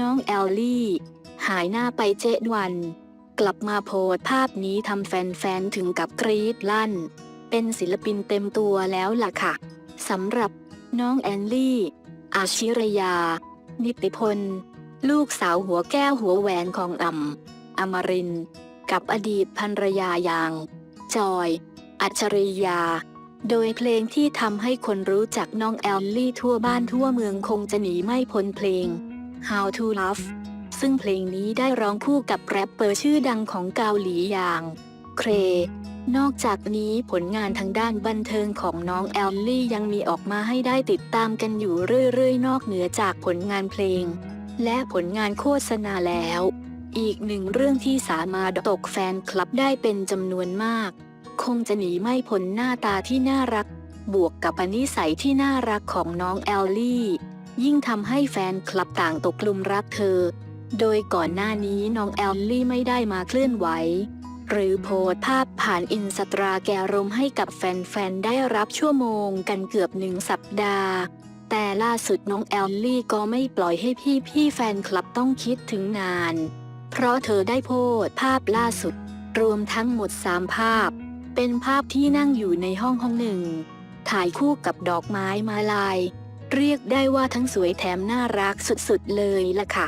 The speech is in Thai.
น้องแอลลี่ หายหน้าไปเจ็ดวัน กลับมาโพสภาพนี้ทำแฟนๆถึงกับกรี๊ดลั่น เป็นศิลปินเต็มตัวแล้วล่ะค่ะสำหรับน้องแอนลี่ อาชิรยา นิติพล ลูกสาวหัวแก้วหัวแหวนของอ่ำอมริน กับอดีตภรรยาอย่าง จอย อัจฉริยา โดยเพลงที่ทำให้คนรู้จักน้องแอลลี่ทั่วบ้านทั่วเมืองคงจะหนีไม่พ้นเพลง How to Love ซึ่งเพลงนี้ได้ร้องคู่กับแรปเปอร์ชื่อดังของเกาหลีอย่างเครนอกจากนี้ผลงานทางด้านบันเทิงของน้องแอลลี่ยังมีออกมาให้ได้ติดตามกันอยู่เรื่อยๆ นอกเหนือจากผลงานเพลง และผลงานโฆษณาแล้ว อีกหนึ่งเรื่องที่สามารถตกแฟนคลับได้เป็นจำนวนมาก คงจะหนีไม่พ้นหน้าตาที่น่ารัก บวกกับอนิสัยที่น่ารักของน้องแอลลี่ ยิ่งทำให้แฟนคลับต่างตกกลุมรักเธอ โดยก่อนหน้านี้น้องแอลลี่ไม่ได้มาเคลื่อนไหว หรือโพสภาพผ่านอินสตาแกรมให้กับแฟนๆ ได้รับชั่วโมงกันเกือบหนึ่งสัปดาห์ แต่ล่าสุดน้องแอลลี่ก็ไม่ปล่อยให้พี่ๆแฟนคลับต้องคิดถึงนาน เพราะเธอได้โพสภาพล่าสุด รวมทั้งหมด 3 ภาพ เป็นภาพที่นั่งอยู่ในห้องห้องหนึ่งถ่ายคู่กับดอกไม้มาลาย เรียกได้ว่าทั้งสวยแถมน่ารักสุดๆเลยล่ะค่ะ